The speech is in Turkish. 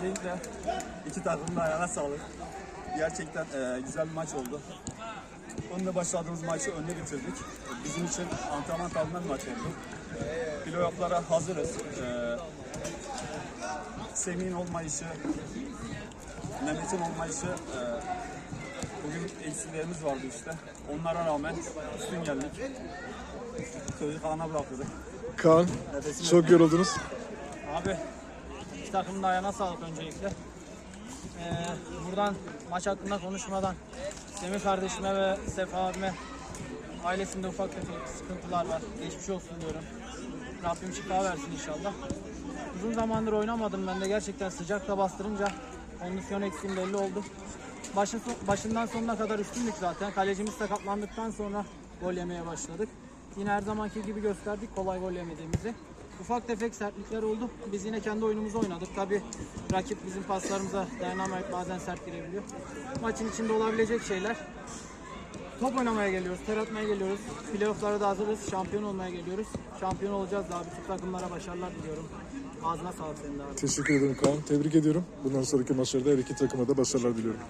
Öncelikle iki takımın da ayağına sağlık. Gerçekten e, güzel bir maç oldu. Önde başladığımız maçı önde bitirdik. Bizim için antrenman bir maç oldu. Playoff'lara hazırız. E, Semih'in olmayışı, Mehmet'in olmayışı e, bugün eksilerimiz vardı işte. Onlara rağmen üstün geldik. Sözü Kaan'a bırakıyorduk. Kaan, Nefesim çok yoruldunuz. Abi iki takımın da ayağına sağlık öncelikle. Ee, buradan maç hakkında konuşmadan Semih kardeşime ve Sefa abime ailesinde ufak tefek sıkıntılar var. Geçmiş olsun diyorum. Rabbim şifa versin inşallah. Uzun zamandır oynamadım ben de gerçekten sıcakta bastırınca kondisyon eksiğim belli oldu. Başın, başından sonuna kadar üstündük zaten. Kalecimiz sakatlandıktan sonra gol yemeye başladık. Yine her zamanki gibi gösterdik kolay gol yemediğimizi. Ufak tefek sertlikler oldu. Biz yine kendi oyunumuzu oynadık. Tabi rakip bizim paslarımıza dayanamayıp bazen sert girebiliyor. Maçın içinde olabilecek şeyler. Top oynamaya geliyoruz, ter atmaya geliyoruz. Playoff'lara da hazırız, şampiyon olmaya geliyoruz. Şampiyon olacağız daha bütün takımlara başarılar diliyorum. Ağzına sağlık senin de abi. Teşekkür ederim Kaan. Tebrik ediyorum. Bundan sonraki maçlarda her iki takıma da başarılar diliyorum.